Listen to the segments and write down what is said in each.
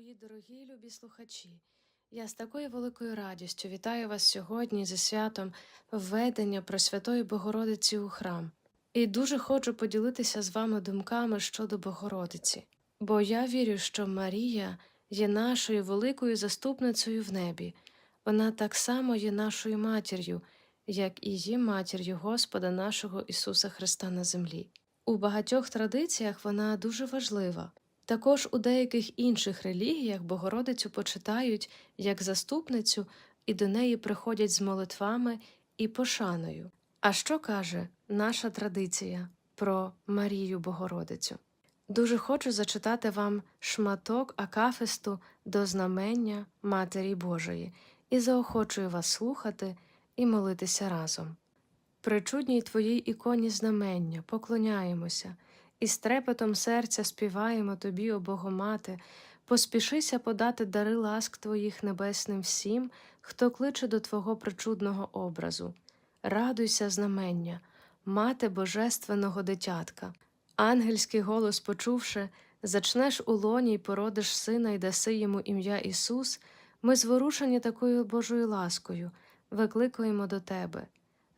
Мої дорогі любі слухачі, я з такою великою радістю вітаю вас сьогодні зі святом введення Пресвятої Богородиці у храм. І дуже хочу поділитися з вами думками щодо Богородиці, бо я вірю, що Марія є нашою великою заступницею в небі. Вона так само є нашою матір'ю, як і є матір'ю Господа нашого Ісуса Христа на землі. У багатьох традиціях вона дуже важлива. Також у деяких інших релігіях Богородицю почитають як заступницю і до неї приходять з молитвами і пошаною. А що каже наша традиція про Марію Богородицю? Дуже хочу зачитати вам шматок акафисту до знамення Матері Божої і заохочую вас слухати і молитися разом. При чудній твоїй іконі знамення поклоняємося і з трепетом серця співаємо тобі, о Богомате, поспішися подати дари ласк твоїх небесним всім, хто кличе до Твого причудного образу. Радуйся, знамення, мати божественного дитятка. Ангельський голос почувши, зачнеш у лоні й породиш сина й даси йому ім'я Ісус, ми зворушені такою Божою ласкою, викликуємо до Тебе.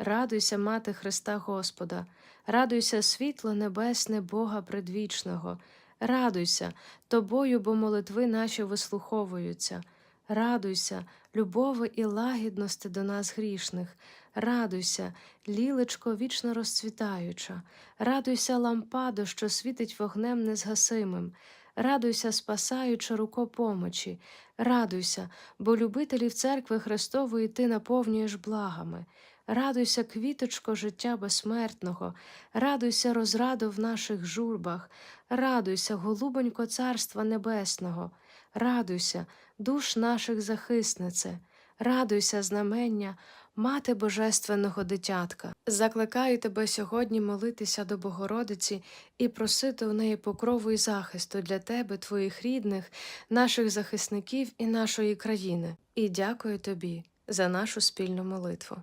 Радуйся, мати Христа Господа, радуйся, світло небесне Бога предвічного, радуйся тобою, бо молитви наші вислуховуються. Радуйся, любови і лагідності до нас грішних, радуйся, лілечко вічно розцвітаюча, радуйся, лампадо, що світить вогнем незгасимим, радуйся, спасаюча руко помочі, радуйся, бо любителів церкви Христової ти наповнюєш благами. Радуйся, квіточко життя безсмертного, радуйся, розрадо в наших журбах, радуйся, голубонько Царства Небесного, радуйся, душ наших захиснице, радуйся, знамення, мати Божественного дитятка. Закликаю тебе сьогодні молитися до Богородиці і просити у неї покрову і захисту для тебе, твоїх рідних, наших захисників і нашої країни. І дякую тобі за нашу спільну молитву.